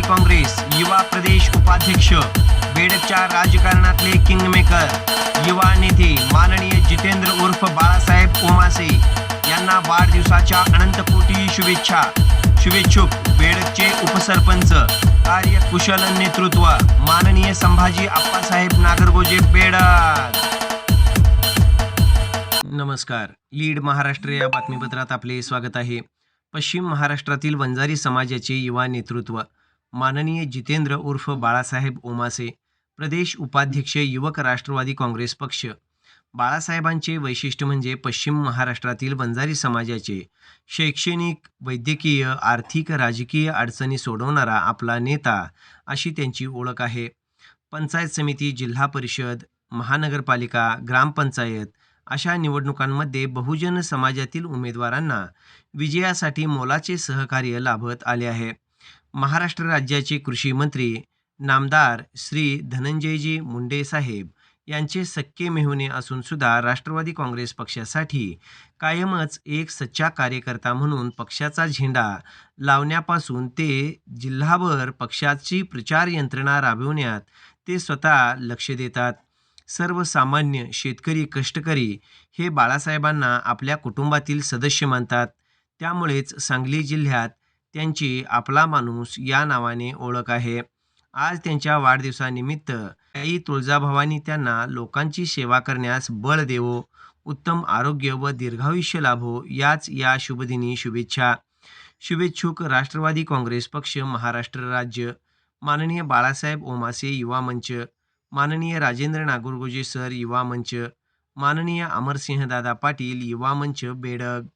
काँग्रेस युवा प्रदेश उपाध्यक्ष बेडच्या राजकारणातले किंगमेकर युवा नेते माननीय जितेंद्र उर्फ बाळासाहेब ओमासे यांना वाढदिवसाच्या अनंत कोटी शुभेच्छा. शुभेच्छुक बेडचे उपसरपंच कार्यकुशल नेतृत्व माननीय संभाजी आप्पासाहेब नागरगोजे बेडक. नमस्कार. लीड महाराष्ट्र या बातमीपत्रात आपले स्वागत आहे. पश्चिम महाराष्ट्रातील वंजारी समाजाचे युवा नेतृत्व माननीय जितेंद्र उर्फ बाळासाहेब ओमासे प्रदेश उपाध्यक्ष युवक राष्ट्रवादी काँग्रेस पक्ष. बाळासाहेबांचे वैशिष्ट्य म्हणजे पश्चिम महाराष्ट्रातील वंजारी समाजाचे शैक्षणिक वैद्यकीय आर्थिक राजकीय अडचणी सोडवणारा आपला नेता अशी त्यांची ओळख आहे. पंचायत समिती जिल्हा परिषद महानगरपालिका ग्रामपंचायत अशा निवडणुकांमध्ये बहुजन समाजातील उमेदवारांना विजयासाठी मोलाचे सहकार्य लाभत आले आहे. महाराष्ट्र राज्याचे कृषी मंत्री नामदार श्री धनंजयजी मुंडे साहेब यांचे सक्के मेहुणे असून सुद्धा राष्ट्रवादी काँग्रेस पक्षासाठी कायमच एक सच्चा कार्यकर्ता म्हणून पक्षाचा झेंडा लावण्यापासून ते जिल्हाभर पक्षाची प्रचार यंत्रणा राबविण्यात ते स्वतः लक्ष देतात. सर्वसामान्य शेतकरी कष्टकरी हे बाळासाहेबांना आपल्या कुटुंबातील सदस्य मानतात. त्यामुळेच सांगली जिल्ह्यात त्यांची आपला माणूस या नावाने ओळख आहे. आज त्यांच्या वाढदिवसानिमित्त आई तुळजाभवानी त्यांना लोकांची सेवा करण्यास बळ देवो उत्तम आरोग्य व दीर्घायुष्य लाभो याच या शुभदिनी शुभेच्छा. शुभेच्छुक राष्ट्रवादी काँग्रेस पक्ष महाराष्ट्र राज्य. माननीय बाळासाहेब ओमासे युवा मंच. माननीय राजेंद्र नागुरगोजे सर युवा मंच. माननीय अमरसिंहदादा पाटील युवा मंच बेडग.